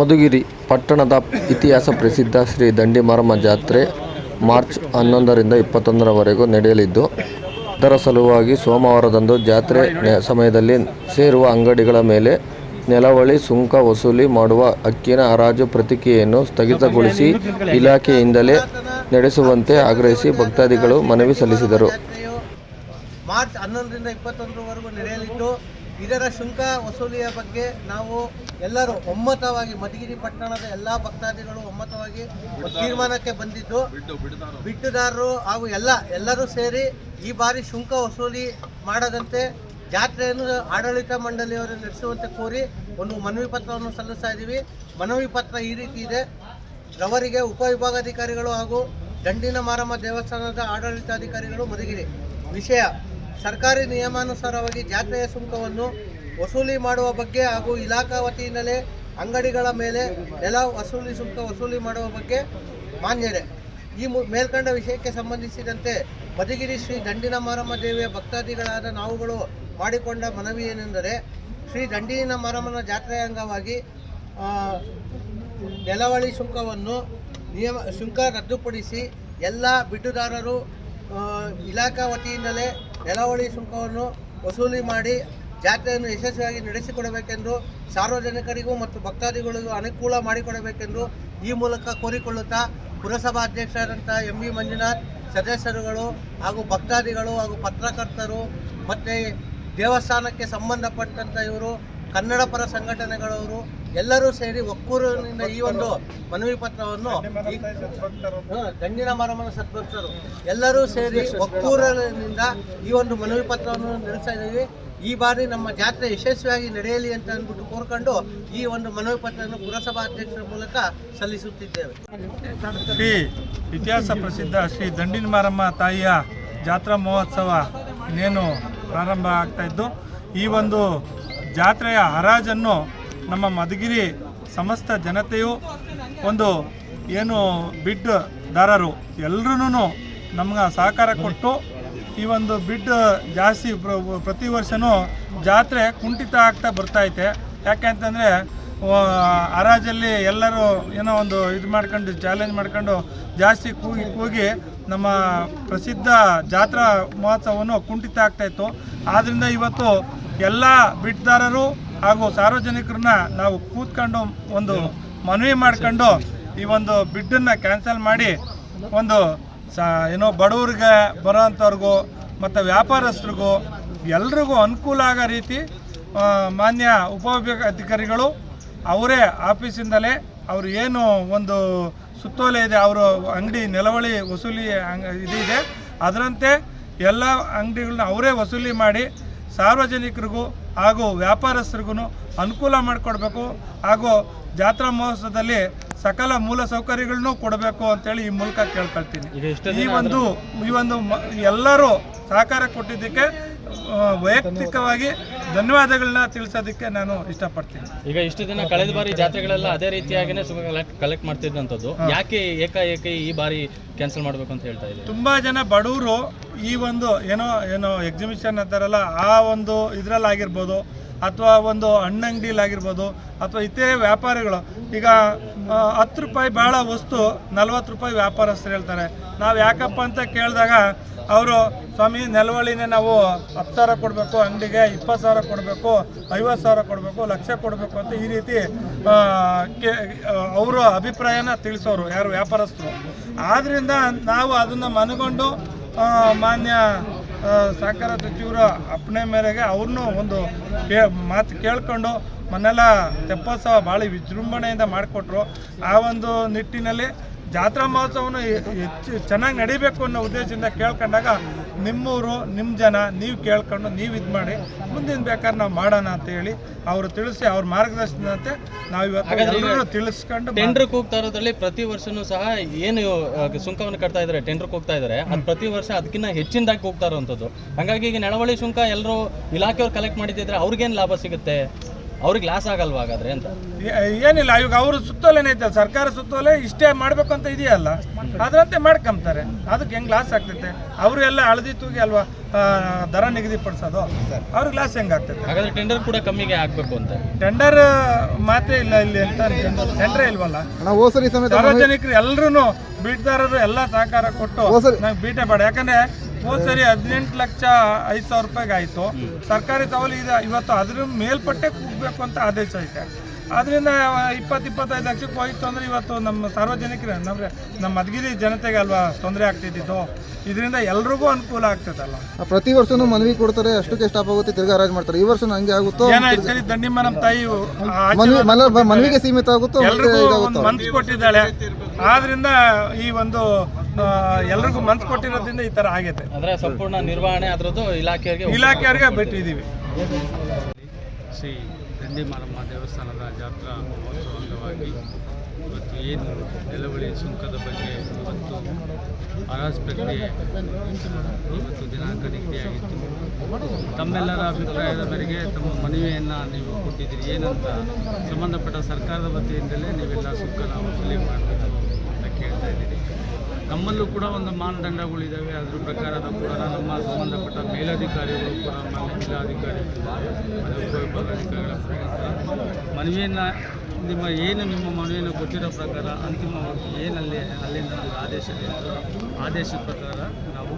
ಮಧುಗಿರಿ ಪಟ್ಟಣದ ಇತಿಹಾಸ ಪ್ರಸಿದ್ಧ ಶ್ರೀ ದಂಡಿಮಾರಮ್ಮ ಜಾತ್ರೆ ಮಾರ್ಚ್ ಹನ್ನೊಂದರಿಂದ ಇಪ್ಪತ್ತೊಂದರವರೆಗೂ ನಡೆಯಲಿದ್ದು, ಅದರ ಸಲುವಾಗಿ ಸೋಮವಾರದಂದು ಜಾತ್ರೆ ಸಮಯದಲ್ಲಿ ಸೇರುವ ಅಂಗಡಿಗಳ ಮೇಲೆ ನೆಲವಳಿ, ಸುಂಕ ವಸೂಲಿ ಮಾಡುವ ಹಕ್ಕಿನ ಹರಾಜು ಪ್ರತಿಕ್ರಿಯೆಯನ್ನು ಸ್ಥಗಿತಗೊಳಿಸಿ ಇಲಾಖೆಯಿಂದಲೇ ನಡೆಸುವಂತೆ ಆಗ್ರಹಿಸಿ ಭಕ್ತಾದಿಗಳು ಮನವಿ ಸಲ್ಲಿಸಿದರು. ಮಾರ್ಚ್ ಹನ್ನೊಂದರಿಂದ ಇಪ್ಪತ್ತೊಂದರವರೆಗೂ ನಡೆಯಲಿದ್ದು ಇದರ ಶುಲ್ಕ ವಸೂಲಿಯ ಬಗ್ಗೆ ನಾವು ಎಲ್ಲರೂ ಒಮ್ಮತವಾಗಿ ಮಧುಗಿರಿ ಪಟ್ಟಣದ ಎಲ್ಲ ಭಕ್ತಾದಿಗಳು ಒಮ್ಮತವಾಗಿ ತೀರ್ಮಾನಕ್ಕೆ ಬಂದಿದ್ದು. ಬಿಟ್ಟುದಾರರು ಹಾಗೂ ಎಲ್ಲ ಎಲ್ಲರೂ ಸೇರಿ ಈ ಬಾರಿ ಶುಲ್ಕ ವಸೂಲಿ ಮಾಡದಂತೆ ಜಾತ್ರೆಯನ್ನು ಆಡಳಿತ ಮಂಡಳಿಯವರು ನಡೆಸುವಂತೆ ಕೋರಿ ಒಂದು ಮನವಿ ಪತ್ರವನ್ನು ಸಲ್ಲಿಸ್ತಾ ಇದ್ದೀವಿ. ಮನವಿ ಪತ್ರ ಈ ರೀತಿ ಇದೆ. ರವರಿಗೆ ಉಪವಿಭಾಗಾಧಿಕಾರಿಗಳು ಹಾಗೂ ದಂಡಿನ ಮಾರಮ್ಮ ದೇವಸ್ಥಾನದ ಆಡಳಿತಾಧಿಕಾರಿಗಳು ಮಧುಗಿರಿ. ವಿಷಯ ಸರ್ಕಾರಿ ನಿಯಮಾನುಸಾರವಾಗಿ ಜಾತ್ರೆಯ ಸುಂಕವನ್ನು ವಸೂಲಿ ಮಾಡುವ ಬಗ್ಗೆ ಹಾಗೂ ಇಲಾಖಾ ವತಿಯಿಂದಲೇ ಅಂಗಡಿಗಳ ಮೇಲೆ ನೆಲ ವಸೂಲಿ ಸುಂಕ ವಸೂಲಿ ಮಾಡುವ ಬಗ್ಗೆ ಮಾನ್ಯರೇ ಈ ಮೇಲ್ಕಂಡ ವಿಷಯಕ್ಕೆ ಸಂಬಂಧಿಸಿದಂತೆ ಮಧುಗಿರಿ ಶ್ರೀ ದಂಡಿನ ಮಾರಮ್ಮ ದೇವಿಯ ಭಕ್ತಾದಿಗಳಾದ ನಾವುಗಳು ಮಾಡಿಕೊಂಡ ಮನವಿ ಏನೆಂದರೆ, ಶ್ರೀ ದಂಡಿನ ಮಾರಮ್ಮನ ಜಾತ್ರೆಯ ಅಂಗವಾಗಿ ನೆಲವಳಿ ಸುಂಕವನ್ನು ನಿಯಮ, ಸುಂಕ ರದ್ದುಪಡಿಸಿ ಎಲ್ಲ ಬಿಡ್ಡುದಾರರು ಇಲಾಖಾ ವತಿಯಿಂದಲೇ ನೆಲವಳಿ ಶುಲ್ಕವನ್ನು ವಸೂಲಿ ಮಾಡಿ ಜಾತ್ರೆಯನ್ನು ಯಶಸ್ವಿಯಾಗಿ ನಡೆಸಿಕೊಡಬೇಕೆಂದು ಸಾರ್ವಜನಿಕರಿಗೂ ಮತ್ತು ಭಕ್ತಾದಿಗಳಿಗೂ ಅನುಕೂಲ ಮಾಡಿಕೊಡಬೇಕೆಂದು ಈ ಮೂಲಕ ಕೋರಿಕೊಳ್ಳುತ್ತಾ ಪುರಸಭಾ ಅಧ್ಯಕ್ಷರಾದಂಥ ಎಂ ವಿ ಮಂಜುನಾಥ್, ಸದಸ್ಯರುಗಳು ಹಾಗೂ ಭಕ್ತಾದಿಗಳು ಹಾಗೂ ಪತ್ರಕರ್ತರು ಮತ್ತು ದೇವಸ್ಥಾನಕ್ಕೆ ಸಂಬಂಧಪಟ್ಟಂಥ ಇವರು ಕನ್ನಡ ಪರ ಸಂಘಟನೆಗಳವರು ಎಲ್ಲರೂ ಸೇರಿ ಒಕ್ಕೂರಿನಿಂದ ಈ ಒಂದು ಮನವಿ ಪತ್ರವನ್ನು ದಂಡಿನ ಮಾರಮ್ಮನ ಸದ್ಭಕ್ತರು ಎಲ್ಲರೂ ಸೇರಿ ಒಕ್ಕೂರಿನಿಂದ ಈ ಒಂದು ಮನವಿ ಪತ್ರವನ್ನು ನಡೆಸ್ತಾ ಇದ್ದೀವಿ. ಈ ಬಾರಿ ನಮ್ಮ ಜಾತ್ರೆ ಯಶಸ್ವಿಯಾಗಿ ನಡೆಯಲಿ ಅಂತ ಅಂದ್ಬಿಟ್ಟು ಕೋರ್ಕೊಂಡು ಈ ಒಂದು ಮನವಿ ಪತ್ರವನ್ನು ಪುರಸಭಾ ಅಧ್ಯಕ್ಷರ ಮೂಲಕ ಸಲ್ಲಿಸುತ್ತಿದ್ದೇವೆ. ಶ್ರೀ ಇತಿಹಾಸ ಪ್ರಸಿದ್ಧ ಶ್ರೀ ದಂಡಿನ ಮಾರಮ್ಮ ತಾಯಿಯ ಜಾತ್ರಾ ಮಹೋತ್ಸವ ಇನ್ನೇನು ಪ್ರಾರಂಭ ಆಗ್ತಾ ಇದ್ದು ಈ ಒಂದು ಜಾತ್ರೆಯ ಹರಾಜನ್ನು ನಮ್ಮ ಮಧುಗಿರಿ ಸಮಸ್ತ ಜನತೆಯು ಒಂದು ಏನು ಬಿಡ್ದಾರರು ಎಲ್ಲರೂ ನಮ್ಗೆ ಸಹಕಾರ ಕೊಟ್ಟು ಈ ಒಂದು ಬಿಡ್ ಜಾಸ್ತಿ ಪ್ರತಿ ವರ್ಷವೂ ಜಾತ್ರೆ ಕುಂಠಿತ ಆಗ್ತಾ ಬರ್ತೈತೆ ಯಾಕೆ ಅಂತಂದರೆ ಹರಾಜಲ್ಲಿ ಎಲ್ಲರೂ ಏನೋ ಒಂದು ಇದು ಮಾಡ್ಕೊಂಡು ಚಾಲೆಂಜ್ ಮಾಡ್ಕೊಂಡು ಜಾಸ್ತಿ ಕೂಗಿ ಕೂಗಿ ನಮ್ಮ ಪ್ರಸಿದ್ಧ ಜಾತ್ರಾ ಮಹೋತ್ಸವವನ್ನು ಕುಂಠಿತ ಆಗ್ತಾಯಿತ್ತು ಆದ್ದರಿಂದ ಇವತ್ತು ಎಲ್ಲ ಬಿಡ್ದಾರರು ಹಾಗೂ ಸಾರ್ವಜನಿಕರನ್ನ ನಾವು ಕೂತ್ಕೊಂಡು ಒಂದು ಮನವಿ ಮಾಡ್ಕೊಂಡು ಈ ಒಂದು ಬಿಡ್ಡನ್ನು ಕ್ಯಾನ್ಸಲ್ ಮಾಡಿ ಒಂದು ಏನೋ ಬಡವ್ರಿಗೆ ಬರೋವಂಥವ್ರಿಗೂ ಮತ್ತು ವ್ಯಾಪಾರಸ್ಥರಿಗೂ ಎಲ್ರಿಗೂ ಅನುಕೂಲ ಆಗೋ ರೀತಿ ಮಾನ್ಯ ಉಪವಿಭಾಗಾಧಿಕಾರಿಗಳು ಅವರೇ ಆಫೀಸಿಂದಲೇ ಅವರು ಏನು ಒಂದು ಸುತ್ತೋಲೆ ಇದೆ, ಅವರು ಅಂಗಡಿ ನೆಲವಳಿ ವಸೂಲಿ ಇದಿದೆ ಅದರಂತೆ ಎಲ್ಲ ಅಂಗಡಿಗಳನ್ನ ಅವರೇ ವಸೂಲಿ ಮಾಡಿ ಸಾರ್ವಜನಿಕರಿಗೂ ಹಾಗೂ ವ್ಯಾಪಾರಸ್ಥರಿಗೂ ಅನುಕೂಲ ಮಾಡಿಕೊಡ್ಬೇಕು ಹಾಗೂ ಜಾತ್ರಾ ಮಹೋತ್ಸವದಲ್ಲಿ ಸಕಲ ಮೂಲ ಸೌಕರ್ಯಗಳನ್ನೂ ಕೊಡಬೇಕು ಅಂತೇಳಿ ಈ ಮೂಲಕ ಕೇಳ್ಕೊಳ್ತೀನಿ. ಈ ಒಂದು ಈ ಒಂದು ಎಲ್ಲರೂ ಸಹಕಾರ ಕೊಟ್ಟಿದ್ದಕ್ಕೆ ವೈಯಕ್ತಿಕವಾಗಿ ಧನ್ಯವಾದಗಳನ್ನ ತಿಳಿಸೋದಕ್ಕೆ ನಾನು ಇಷ್ಟಪಡ್ತೀನಿ. ಈಗ ಇಷ್ಟು ದಿನ ಕಳೆದ ಬಾರಿ ಜಾತ್ರೆಗಳೆಲ್ಲ ಅದೇ ರೀತಿಯಾಗಿನೇ ಕಲೆಕ್ಟ್ ಮಾಡ್ತಿದ್ದಂಥದ್ದು. ಯಾಕೆ ಏಕಾಏಕಿ ಈ ಬಾರಿ ಕ್ಯಾನ್ಸಲ್ ಮಾಡಬೇಕು ಅಂತ ಹೇಳ್ತಾ ಇದ್ದೀನಿ ತುಂಬ ಜನ ಬಡವರು ಈ ಒಂದು ಏನೋ ಏನೋ ಎಕ್ಸಿಬಿಷನ್ ಅಂತಾರಲ್ಲ ಆ ಒಂದು ಇದರಲ್ಲಾಗಿರ್ಬೋದು ಅಥವಾ ಒಂದು ಹಣ್ಣಂಗಡಿಲಾಗಿರ್ಬೋದು ಅಥವಾ ಇತರೆ ವ್ಯಾಪಾರಿಗಳು. ಈಗ ಹತ್ತು ರೂಪಾಯಿ ಭಾಳ ವಸ್ತು ನಲ್ವತ್ತು ರೂಪಾಯಿ ವ್ಯಾಪಾರಸ್ಥರು ಹೇಳ್ತಾರೆ. ನಾವು ಯಾಕಪ್ಪ ಅಂತ ಕೇಳಿದಾಗ ಅವರು, ಸ್ವಾಮಿ ನೆಲವಳಿನೇ ನಾವು ಹತ್ತು ಸಾವಿರ ಕೊಡಬೇಕು, ಅಂಗಡಿಗೆ ಇಪ್ಪತ್ತು ಸಾವಿರ ಕೊಡಬೇಕು, ಐವತ್ತು ಸಾವಿರ ಕೊಡಬೇಕು, ಲಕ್ಷ ಕೊಡಬೇಕು ಅಂತ ಈ ರೀತಿ ಅವರ ಅಭಿಪ್ರಾಯನ ತಿಳಿಸೋರು ಯಾರು ವ್ಯಾಪಾರಸ್ಥರು. ಆದ್ದರಿಂದ ನಾವು ಅದನ್ನು ಮನಗೊಂಡು ಮಾನ್ಯ ಸಹಕಾರ ಸಚಿವರ ಅಪ್ಪಣೆ ಮೇರೆಗೆ ಅವ್ರನ್ನೂ ಒಂದು ಕೇ, ಮಾತು ಕೇಳಿಕೊಂಡು ಮನೆಲ್ಲ ತೆಪ್ಪೋತ್ಸವ ಭಾಳ ವಿಜೃಂಭಣೆಯಿಂದ ಮಾಡಿಕೊಟ್ರು. ಆ ಒಂದು ನಿಟ್ಟಿನಲ್ಲಿ ಜಾತ್ರಾ ಮಹೋತ್ಸವನ್ನು ಹೆಚ್ಚು ಚೆನ್ನಾಗಿ ನಡಿಬೇಕು ಅನ್ನೋ ಉದ್ದೇಶದಿಂದ ಕೇಳ್ಕೊಂಡಾಗ ನಿಮ್ಮೂರು ನಿಮ್ಮ ಜನ ನೀವು ಕೇಳ್ಕೊಂಡು ನೀವು ಇದು ಮಾಡಿ ಮುಂದಿನ ಬೇಕಾದ್ರೆ ನಾವು ಮಾಡೋಣ ಅಂತ ಹೇಳಿ ಅವರು ತಿಳಿಸಿ ಅವ್ರ ಮಾರ್ಗದರ್ಶನದಂತೆ ನಾವು ಇವತ್ತು ತಿಳಿಸ್ಕೊಂಡು ಟೆಂಡರ್ ಹೋಗ್ತಾ ಇರೋದ್ರಲ್ಲಿ ಪ್ರತಿ ವರ್ಷನೂ ಸಹ ಏನು ಸುಂಕವನ್ನು ಕಟ್ತಾ ಇದ್ದಾರೆ ಟೆಂಡರ್ ಹೋಗ್ತಾ ಇದ್ದಾರೆ ಅದು ಪ್ರತಿ ವರ್ಷ ಅದಕ್ಕಿಂತ ಹೆಚ್ಚಿನದಾಗಿ ಹೋಗ್ತಾ ಇರೋವಂಥದ್ದು. ಹಾಗಾಗಿ ಈಗ ನಳವಳಿ ಸುಂಕ ಎಲ್ಲರೂ ಇಲಾಖೆಯವ್ರು ಕಲೆಕ್ಟ್ ಮಾಡಿದ್ರೆ ಅವ್ರಿಗೇನು ಲಾಭ ಸಿಗುತ್ತೆ? ಅವ್ರಿಗೆ ಲಾಸ್ ಆಗಲ್ವಾ ಹಾಗಾದ್ರೆ ಅಂತ? ಏನಿಲ್ಲ ಇವಾಗ ಅವರು ಸುತ್ತೋಲೆನೇ ಐತೆ ಸರ್ಕಾರ ಸುತ್ತೋಲೆ ಇಷ್ಟೇ ಮಾಡ್ಬೇಕು ಅಂತ ಇದೆಯಲ್ಲ? ಅದರಂತೆ ಮಾಡ್ಕೊಂತಾರೆ ಅದಕ್ಕೆ ಹೆಂಗ್ ಲಾಸ್ ಆಗ್ತೈತೆ? ಅವರು ಎಲ್ಲ ಹಳದಿ ತೂಗಿ ಅಲ್ವಾ ದರ ನಿಗದಿಪಡಿಸೋದು ಅವ್ರಿಗೆ ಲಾಸ್ ಹೆಂಗೆ ಆಗ್ತೈತೆ? ಹಾಗಾದ್ರೆ ಟೆಂಡರ್ ಕೂಡ ಕಮ್ಮಿಗೆ ಹಾಕ್ಬೇಕು ಅಂತ? ಟೆಂಡರ್ ಮಾತೇ ಇಲ್ಲ ಇಲ್ಲಿ ಅಂತ ಟೆಂಡರೇ ಇಲ್ವಲ್ಲ? ಸಾರ್ವಜನಿಕರು ಎಲ್ಲರೂ ಬೀಟ್ದಾರರು ಎಲ್ಲ ಸಹಕಾರ ಕೊಟ್ಟು ನಂಗೆ ಬೀಟೆ ಬೇಡ. ಯಾಕಂದ್ರೆ ಹೋದ್ ಸರಿ ಹದಿನೆಂಟು ಲಕ್ಷ ಐದು ಸಾವಿರ ರೂಪಾಯಿಗೆ ಆಯಿತು. ಸರ್ಕಾರಿ ಸವಾಲು ಇದೆ ಇವತ್ತು ಅದ್ರ ಮೇಲ್ಪಟ್ಟೆ ಕೂಗಬೇಕು ಅಂತ ಆದೇಶ ಐತೆ. ಅದರಿಂದ ಇಪ್ಪತ್ತು ಇಪ್ಪತ್ತೈದು ಲಕ್ಷಕ್ಕೆ ಹೋಯಿತು ಅಂದರೆ ಇವತ್ತು ನಮ್ಮ ಸಾರ್ವಜನಿಕರ ನಮ್ಮ ನಮ್ಮ ಮಧುಗಿರಿ ಜನತೆಗೆ ಅಲ್ವಾ ತೊಂದರೆ ಆಗ್ತಿದ್ದಿದ್ದು? ಇದರಿಂದ ಎಲ್ರಿಗೂ ಅನುಕೂಲ ಆಗ್ತದಲ್ಲ. ಪ್ರತಿ ವರ್ಷನೂ ಮನವಿ ಕೊಡ್ತಾರೆ ಅಷ್ಟಕ್ಕೆ ಸ್ಟಾಪ್ ಆಗುತ್ತೆ ತಿರ್ಗಾ ಹರಾಜ್ ಮಾಡ್ತಾರೆ. ಈ ವರ್ಷ ಹಂಗೆ ಆಗುತ್ತೋ? ಸರಿ ದಂಡಿಮ್ಮ ನಮ್ಮ ತಾಯಿ ಮನವಿ ಮನವಿಗೆ ಸೀಮಿತ ಆಗುತ್ತೋ ಎಲ್ರಿಗೂ ಒಂದು ಇದಾಗುತ್ತೋ ಮನ್ಸು ಕೊಟ್ಟಿದ್ದಾಳೆ. ಆದ್ರಿಂದ ಈ ಒಂದು ಎಲ್ರಿಗೂ ಮನ್ಸು ಕೊಟ್ಟಿರೋದ್ರಿಂದ ಈ ತರ ಆಗೈತೆ. ಅಂದ್ರೆ ಸಂಪೂರ್ಣ ನಿರ್ವಹಣೆ ಅದರದ್ದು ಇಲಾಖೆಯವರಿಗೆ ಇಲಾಖೆಯವರಿಗೆ ಬಿಟ್ಟಿದ್ದೀವಿ. ಶ್ರೀ ದಂಡಿ ಮಾರಮ್ಮ ದೇವಸ್ಥಾನದ ಜಾತ್ರಾ ಮಹೋತ್ಸವ ಅಂಗವಾಗಿ ಇವತ್ತು ಏನು ನೆಲವಳಿ ಸುಂಕದ ಬಗ್ಗೆ ಇವತ್ತು ಅರಾಜ್ ಪ್ರಕ್ರಿಯೆ ಇವತ್ತು ದಿನಾಂಕ ನಿಗದಿಯಾಗಿತ್ತು. ತಮ್ಮೆಲ್ಲರ ಅಭಿಪ್ರಾಯದ ಮೇರೆಗೆ ತಮ್ಮ ಮನವಿಯನ್ನು ನೀವು ಕೊಟ್ಟಿದ್ದೀರಿ. ಏನಂತ ಸಂಬಂಧಪಟ್ಟ ಸರ್ಕಾರದ ವತಿಯಿಂದಲೇ ನೀವೆಲ್ಲ ಸುಂಕನ ವಸೂಲಿ ಮಾಡಬೇಕು ಕೇಳ್ತಾ ಇದ್ದೀನಿ ನಮ್ಮಲ್ಲೂ ಕೂಡ ಒಂದು ಮಾನದಂಡಗಳಿದ್ದಾವೆ ಅದ್ರ ಪ್ರಕಾರ ಕೂಡ ನಮ್ಮ ಸಂಬಂಧಪಟ್ಟ ಮೇಲಧಿಕಾರಿಗಳು ಕೂಡ ಮಾನ್ಯ ಜಿಲ್ಲಾಧಿಕಾರಿಗಳು ಮತ್ತು ಉಪವಿಭಾಗಾಧಿಕಾರಿಗಳ ಮನವಿಯನ್ನು ನಿಮ್ಮ ಏನು ನಿಮ್ಮ ಮನವಿಯನ್ನು ಗೊತ್ತಿರೋ ಪ್ರಕಾರ ಅಂತಿಮವಾಗಿ ಏನಲ್ಲಿ ಅಲ್ಲಿಂದ ಆದೇಶ ಆದೇಶದ ಪ್ರಕಾರ ನಾವು.